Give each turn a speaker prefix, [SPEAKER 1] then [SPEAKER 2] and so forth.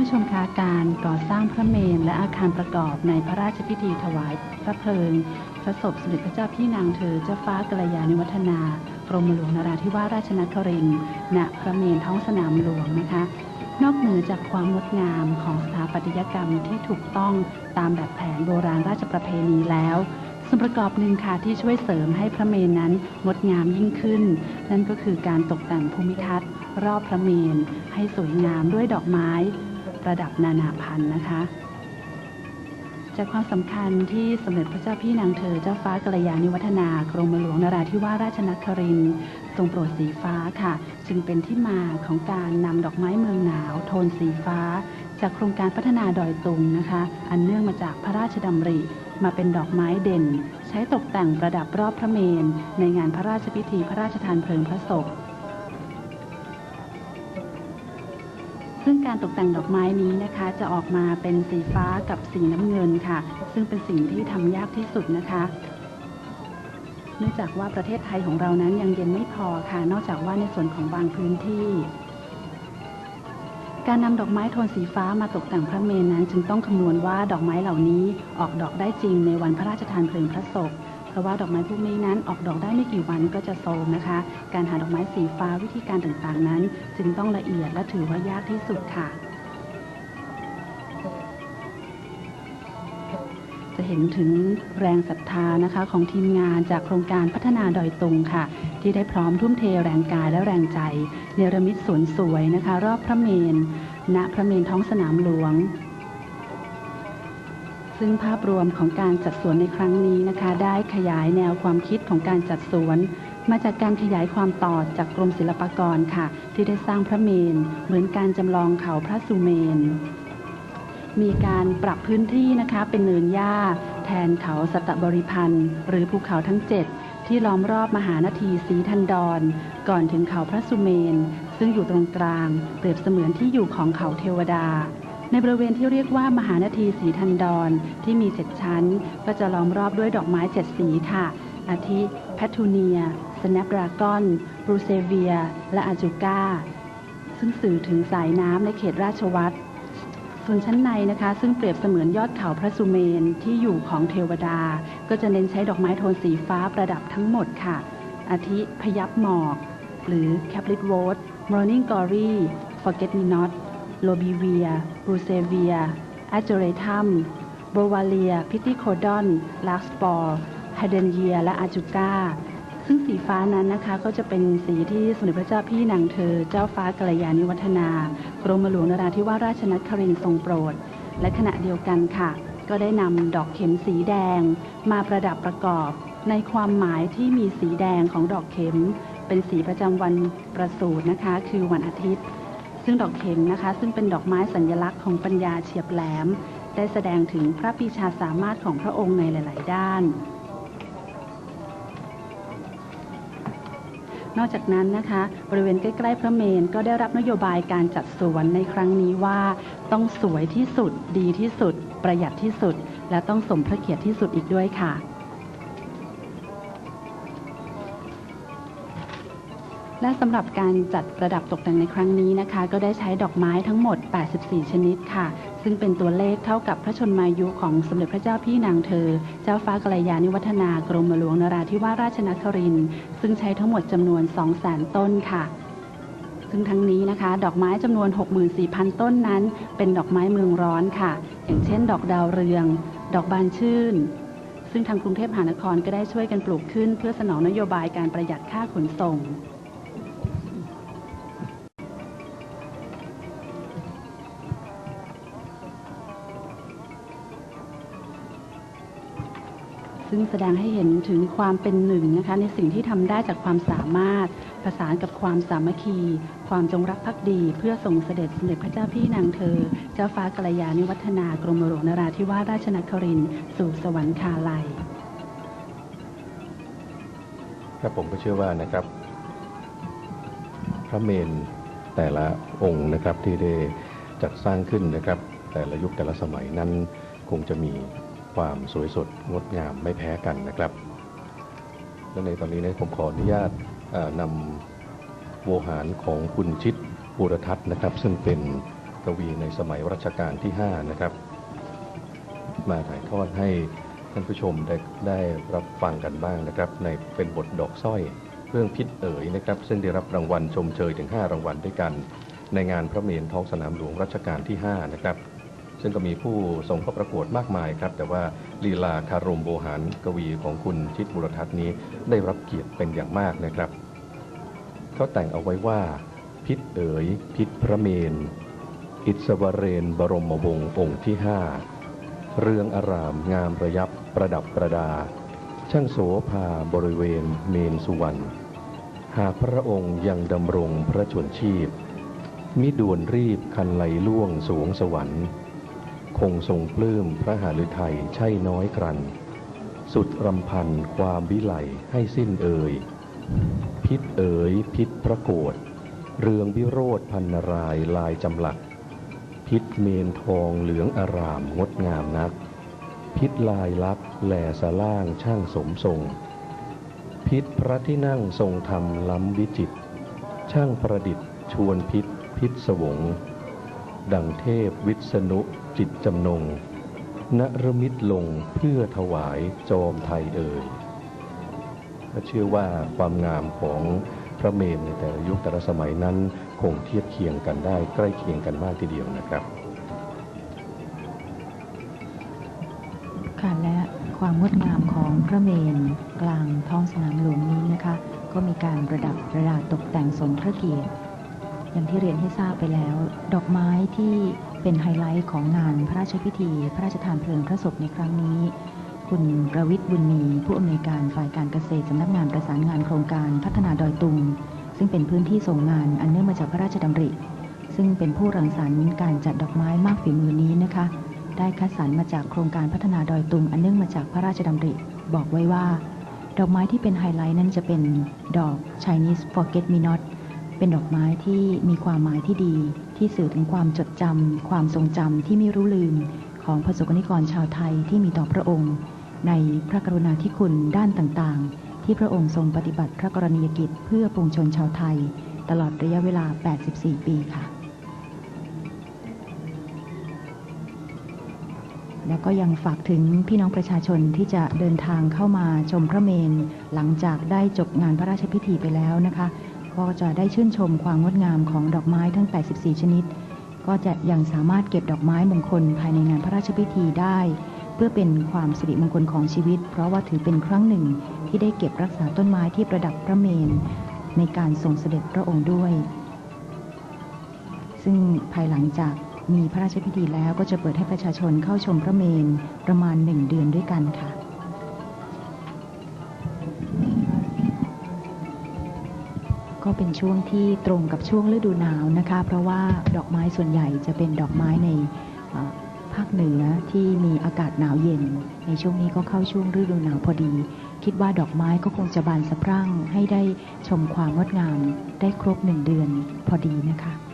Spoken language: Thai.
[SPEAKER 1] ผู้ชมคะการก่อสร้างพระเมรุและอาคารประกอบในพระราชพิธีถวายพระเพลิง พระศพสมเด็จพระเจ้าพี่นางเธอเจ้าฟ้ากัลยาณิวัฒนากรมหลวงนราธิวาสราชนครินทร์ณพระเมรุท้องสนามหลวงนะคะ นอกเหนือจากความงดงามของสถาปัตยกรรมที่ถูกต้องตามแบบแผนโบราณราชประเพณีแล้วส่วนประกอบหนึ่งค่ะที่ช่วยเสริมให้พระเมรุนั้นงดงามยิ่งขึ้น นั่นก็คือการตกแต่งภูมิทัศน์ รอบพระเมรุให้สวยงามด้วยดอกไม้ ประดับนานาพันธุ์นะคะ จากความสำคัญที่สมเด็จพระเจ้าพี่นางเธอเจ้าฟ้ากัลยาณิวัฒนากรมหลวงนราธิวาสราชนครินทรงโปรดสีฟ้าค่ะ จึงเป็นที่มาของการนำดอกไม้เมืองหนาว โทนสีฟ้า จากโครงการพัฒนาดอยตุงนะคะ อันเนื่องมาจากพระราชดำริมาเป็นดอกไม้เด่น ใช้ตกแต่งประดับรอบพระเมรุในงานพระราชพิธีพระราชทานเพลิงพระศพ ซึ่งการตกแต่งดอกไม้นี้นะคะ จะออกมาเป็นสีฟ้ากับสีน้ำเงินค่ะ ซึ่งเป็นสิ่งที่ทำยากที่สุดนะคะเนื่องจากว่าประเทศไทยของเรานั้นยังเย็นไม่พอค่ะ นอกจากว่าในส่วนของบางพื้นที่ การนำดอกไม้โทนสีฟ้ามาตกแต่งพระเมรุนั้น จึงต้องคำนวณว่าดอกไม้เหล่านี้ออกดอกได้จริงในวันพระราชทานเพลิงพระศพ เพราะว่าดอกไม้พวกนี้นั้นออกดอกได้ไม่กี่วันก็จะโทรมนะคะ การหาดอกไม้สีฟ้าวิธีการต่างๆนั้น จึงต้องละเอียดและถือว่ายากที่สุดค่ะ จะเห็นถึงแรงศรัทธานะคะของทีมงานจากโครงการพัฒนาดอยตุงค่ะ ที่ได้พร้อมทุ่มเทแรงกายและแรงใจ เนรมิตสวนสวยนะคะ รอบพระเมรุณพระเมรุท้องสนามหลวง ซึ่งภาพรวมของการจัดสวนในครั้งนี้นะคะ ได้ขยายแนวความคิดของการจัดสวน มาจากการขยายความต่อจากกรมศิลปากรค่ะ ที่ได้สร้างพระเมรุเหมือนการจำลองเขาพระสุเมน มีการปรับพื้นที่นะคะเป็นเนินหญ้า แทนเขาสัตบริพันธ์ หรือภูเขาทั้ง7ที่ล้อมรอบมหานาทีสีทันดร ก่อนถึงเขาพระสุเมน ซึ่งอยู่ตรงกลาง เปรียบเสมือนที่อยู่ของเขาเทวดา ในบริเวณที่เรียกว่ามหานาทีสีทันดรที่มีเจ็ดชั้น ก็จะล้อมรอบด้วยดอกไม้เจ็ดสีค่ะ อาทิแพทูเนียสแนปดรากอนบรูเซเวีย และอาจูก้า ซึ่งสื่อถึงสายน้ำในเขตราชวัตรส่วนชั้นในนะคะ ซึ่งเปรียบเสมือนยอดเขาพระสุเมนที่อยู่ของเทวดา ก็จะเน้นใช้ดอกไม้โทนสีฟ้าประดับทั้งหมดค่ะ อาทิพยับหมอก หรือ c a p l i t w o r d Morning Glory Forget Me Not โลบีเวียบรูเซเวีย a g จเรทัมโบวาเลีย พิติโคดอน ลักสปอร์ไฮเดนเยีย และอาจูกาซึ่งสีฟ้านั้นนะคะก็จะเป็นสีที่สมเด็จพระเจ้าพี่นางเธอ เจ้าฟ้ากัลยาณิวัฒนากรมหลวงนราธิวาสราชนครินทร์ทรงโปรด และขณะเดียวกันค่ะ ก็ได้นำดอกเข็มสีแดง มาประดับประกอบในความหมายที่มีสีแดงของดอกเข็ม เป็นสีประจำวันประสูตินะคะ คือวันอาทิตย์ ซึ่งดอกเข็มนะคะ ซึ่งเป็นดอกไม้สัญลักษณ์ของปัญญาเฉียบแหลม ได้แสดงถึงพระปีชาสามารถของพระองค์ในหลาย ๆ ด้าน นอกจากนั้นนะคะ บริเวณใกล้ ๆ พระเมรุก็ได้รับนโยบายการจัดสวนในครั้งนี้ว่า ต้องสวยที่สุด ดีที่สุด ประหยัดที่สุด และต้องสมพระเกียรติที่สุดอีกด้วยค่ะ และสำหรับการจัดประดับตกแต่งในครั้งนี้นะคะ ก็ได้ใช้ดอกไม้ทั้งหมด 84 ชนิดค่ะ ซึ่งเป็นตัวเลขเท่ากับพระชนมายุของสมเด็จพระเจ้าพี่นางเธอ เจ้าฟ้ากัลยาณิวัฒนากรมหลวงนราธิวาสราชนครินทร์ซึ่งใช้ทั้งหมดจำนวน 200,000 ต้นค่ะซึ่งทั้งนี้นะคะ ดอกไม้จำนวน 64,000 ต้นนั้น เป็นดอกไม้เมืองร้อนค่ะ อย่างเช่น ดอกดาวเรือง ดอกบานชื่น ซึ่งทางกรุงเทพมหานครก็ได้ช่วยกันปลูกขึ้น เพื่อสนองนโยบายการประหยัดค่าขนส่ง ซึ่งแสดงให้เห็นถึงความเป็นหนึ่งนะคะในสิ่งที่ทำได้จากความสามารถประสานกับความสามัคคี ความจงรักภักดี เพื่อส่งเสด็จสมเด็จพระเจ้าพี่นางเธอ เจ้าฟ้ากัลยาณิวัฒนากรมหลวงนราธิวาสราชนครินสู่สวรรคาลัย
[SPEAKER 2] ครับผมก็เชื่อว่านะครับ พระเมนแต่ละองค์นะครับที่ได้จัดสร้างขึ้นนะครับ แต่ละยุคแต่ละสมัยนั้นคงจะมี ความสวยสดงดงามไม่แพ้กันนะครับและในตอนนี้นะผมขออนุญาตนำโวหารของคุณชิดบุรทัศน์นะครับ ซึ่งเป็นกวีในสมัยรัชกาลที่ 5 นะครับ มาถ่ายทอดให้ท่านผู้ชมได้ได้รับฟังกันบ้างนะครับ ในเป็นบทดอกสร้อยเรื่องพิษเอ๋ยนะครับ ซึ่งได้รับรางวัลชมเชยถึง 5 รางวัลด้วยกัน ในงานพระเมรุท้องสนามหลวงรัชกาลที่ 5 นะครับ ซึ่งก็มีผู้ส่งเข้าประกวดมากมายครับ แต่ว่าลีลาคารมโบหารกวีของคุณชิดบุรทัศน์นี้ได้รับเกียรติเป็นอย่างมากนะครับ เขาแต่งเอาไว้ว่า พิษเอ๋ย พิษพระเมน อิศวเรนบรมวงศ์องค์ที่ห้าเรืองอารามงามระยับประดับประดา ช่างโสภาบริเวณเมนสุวรรณหากพระองค์ยังดำรงพระชนชีพ มิด่วนรีบคันไหลล่วงสวงสวรรค์ คงทรงปลื้มพระหฤทัยใช่น้อยครัน สุดรำพันความวิไลให้สิ้นเอ่ย พิษเอ๋ยพิษพระโกฏเรืองวิโรธพันนารายลายจำหลัก พิษเมนทองเหลืองอารามงดงามนัก พิษลายลักษ์แหล่สล่างช่างสมทรง พิษพระที่นั่งทรงธรรมล้ำวิจิต ช่างประดิษฐ์ชวนพิษพิษสวง ดังเทพวิษณุ จิตจำนงนรมิตลงเพื่อถวายจอมไทยเอ่ยเชื่อว่าความงามของพระเมรุในแต่ละยุคแต่ละสมัยนั้นคงเทียบเคียงกันได้ใกล้เคียงกันมากทีเดียวนะครับ
[SPEAKER 3] ค่ะและความงดงามของพระเมรุกลางท้องสนามหลวงนี้นะคะ ก็มีการประดับประดาตกแต่งสมพระเกียรติอย่างที่เรียนให้ทราบไปแล้ว ดอกไม้ที่ เป็นไฮไลท์ของงานพระราชพิธี พระราชทานเพลิงพระศพในครั้งนี้ คุณประวิทย์บุญมี ผู้อำนวยการฝ่ายการเกษตรสำนักงานประสานงานโครงการพัฒนาดอยตุง ซึ่งเป็นพื้นที่ส่งงานอันเนื่องมาจากพระราชดำริ ซึ่งเป็นผู้รังสรรค์การจัดดอกไม้มากฝีมือนี้นะคะ ได้คัดสรรมาจากโครงการพัฒนาดอยตุงอันเนื่องมาจากพระราชดำริ บอกไว้ว่า ดอกไม้ที่เป็นไฮไลท์นั้นจะเป็นดอก Chinese Forget Me Not เป็นดอกไม้ที่มีความหมายที่ดี ที่สื่อถึงความจดจำความทรงจำที่ไม่รู้ลืมของประสกนิกรชาวไทยที่มีต่อพระองค์ ในพระกรุณาธิคุณด้านต่างๆ ที่พระองค์ทรงปฏิบัติพระกรณียกิจเพื่อปวงชนชาวไทย ตลอดระยะเวลา 84 ปีค่ะ แล้วก็ยังฝากถึงพี่น้องประชาชนที่จะเดินทางเข้ามาชมพระเมรุหลังจากได้จบงานพระราชพิธีไปแล้วนะคะ ก็จะได้ชื่นชมความงดงามของดอกไม้ทั้ง 84 ชนิด ก็จะยังสามารถเก็บดอกไม้มงคลภายในงานพระราชพิธีได้ เพื่อเป็นความสิริมงคลของชีวิต เพราะว่าถือเป็นครั้งหนึ่งที่ได้เก็บรักษาต้นไม้ที่ประดับพระเมรุในการทรงเสด็จพระองค์ด้วย ซึ่งภายหลังจากมีพระราชพิธีแล้วก็จะเปิดให้ประชาชนเข้าชมพระเมรุประมาณหนึ่งเดือนด้วยกันค่ะ ก็เป็นช่วงที่ตรงกับช่วงฤดูหนาวนะคะ เพราะว่าดอกไม้ส่วนใหญ่จะเป็นดอกไม้ในภาคเหนือที่มีอากาศหนาวเย็น ในช่วงนี้ก็เข้าช่วงฤดูหนาวพอดี คิดว่าดอกไม้ก็คงจะบานสะพรั่งให้ได้ชมความงดงามได้ครบหนึ่งเดือนพอดีนะคะ